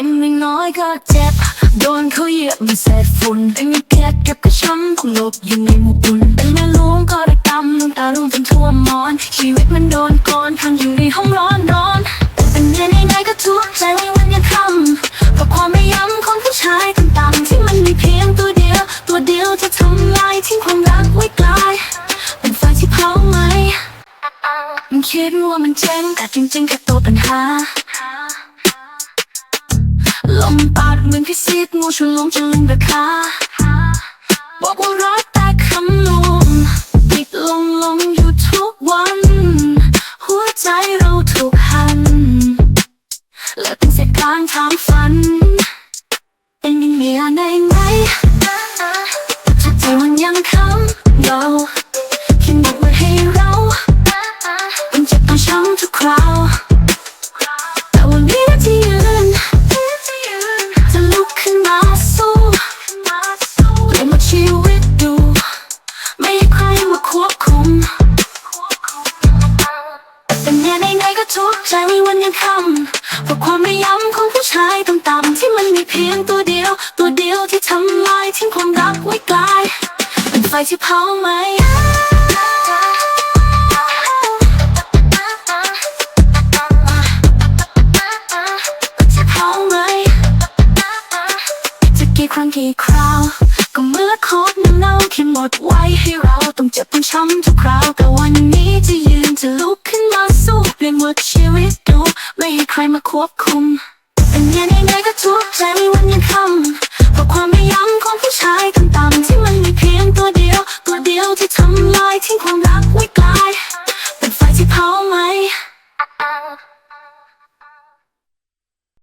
เองน้อยก็เจ็บ โดนเขาเหยียบมันเศษฝุ่นเป็นแค่เก็บกระช้ำคงหลบอยู่ในหมู่ปุ่นเป็นแม่ล้วงก็ได้กำน้ำตาร่วงจนท่วมมอน ชีวิตมันโดนโกนพังอยู่ในห้องร้อนร้อนเป็นเรื่องง่ายก็ทุกข์ใจในวันยังค่ำเพราะความไม่ย้ำของผู้ชายต่ำๆที่มันมีเพียงตัวเดียว ตัวเดียวจะทำลายทิ้งความรักไว้ไกลเป็นไฟที่เผาไหมมันคิดว่ามันเจ๋งแต่จริงๆแค่ตัวปัญหา ลมปาดเหมือนพิซิตงูชวนลงจนลืมราคาบอกว่ารักแต่คำลมติดลงลงอยู่ทุกวัน หัวใจเราถูกหัน และเป็นเศษกลางทางฝันเป็นยังเมียได้ไหมถ้าใจมันยังคำเรา ทุกข์ใจไม่วันยังคำเพราะความไม่ย้ำของผู้ชายต่ำๆที่มันมีเพียงตัวเดียว ตัวเดียวที่ทำลายทิ้งความรักไว้ไกลเป็นไฟที่เผาไหมจะเผาไหมจะกี่ครั้งกี่คราว ก็เมื่อโคตรน้ำเน่าเขียนหมดไว้ให้เราต้องเจ็บต้องช้ำทุกคราวแต่วันนี้ ดชีวิตดู ไม่ให้ใครมาควบคุม